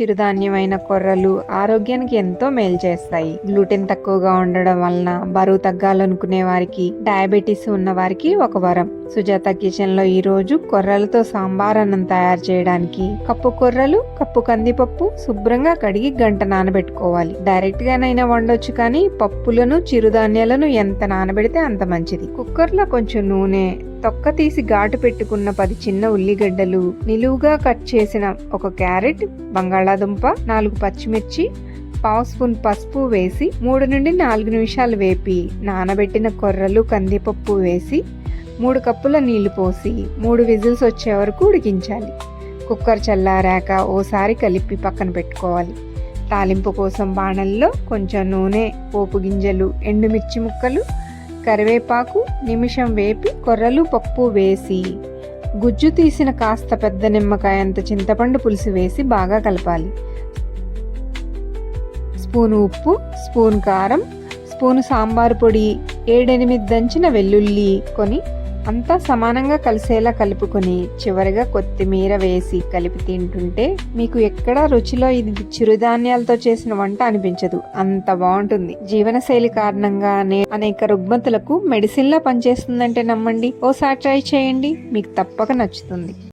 చిరుధాన్యమైన కొర్రలు ఆరోగ్యానికి ఎంతో మేలు చేస్తాయి. గ్లూటెన్ తక్కువగా ఉండడం వలన బరువు తగ్గాలనుకునే వారికి డయాబెటీస్ ఉన్న వారికి ఒక వరం. సుజాత కిచెన్లో కొర్రలతో సాంబార్ అన్నం తయారు చేయడానికి కప్పు కొర్రలు కప్పు కందిపప్పు శుభ్రంగా కడిగి గంట నానబెట్టుకోవాలి. డైరెక్ట్ గానైనా వండొచ్చు కానీ పప్పులను చిరుధాన్యాలను ఎంత నానబెడితే అంత మంచిది. కుక్కర్లో కొంచెం నూనె తొక్క తీసి ఘాటు పెట్టుకున్న పది చిన్న ఉల్లిగడ్డలు నిలువుగా కట్ చేసిన ఒక క్యారెట్ బంగాళాదుంప నాలుగు పచ్చిమిర్చి పావు స్పూన్ పసుపు వేసి మూడు నుండి నాలుగు నిమిషాలు వేపి నానబెట్టిన కొర్రలు కందిపప్పు వేసి మూడు కప్పుల నీళ్ళు పోసి మూడు విజిల్స్ వచ్చే వరకు ఉడికించాలి. కుక్కర్ చల్లారాక ఓసారి కలిపి పక్కన పెట్టుకోవాలి. తాలింపు కోసం బాణల్లో కొంచెం నూనె పోపు గింజలు ఎండుమిర్చి ముక్కలు కరివేపాకు నిమిషం వేపి కొర్రలు పప్పు వేసి గుజ్జు తీసిన కాస్త పెద్ద నిమ్మకాయ అంత చింతపండు పులుసు వేసి బాగా కలపాలి. స్పూన్ ఉప్పు స్పూన్ కారం స్పూన్ సాంబార్ పొడి ఏడెనిమిది దంచిన వెల్లుల్లి కొని అంతా సమానంగా కలిసేలా కలుపుకొని చివరిగా కొత్తిమీర వేసి కలిపి తింటుంటే మీకు ఎక్కడా రుచిలో ఇది చిరుధాన్యాలతో చేసిన వంట అనిపించదు. అంత బాగుంటుంది. జీవనశైలి కారణంగా అనేక రుగ్మతులకు మెడిసిన్లా పనిచేస్తుందంటే నమ్మండి. ఓసారి ట్రై చేయండి. మీకు తప్పక నచ్చుతుంది.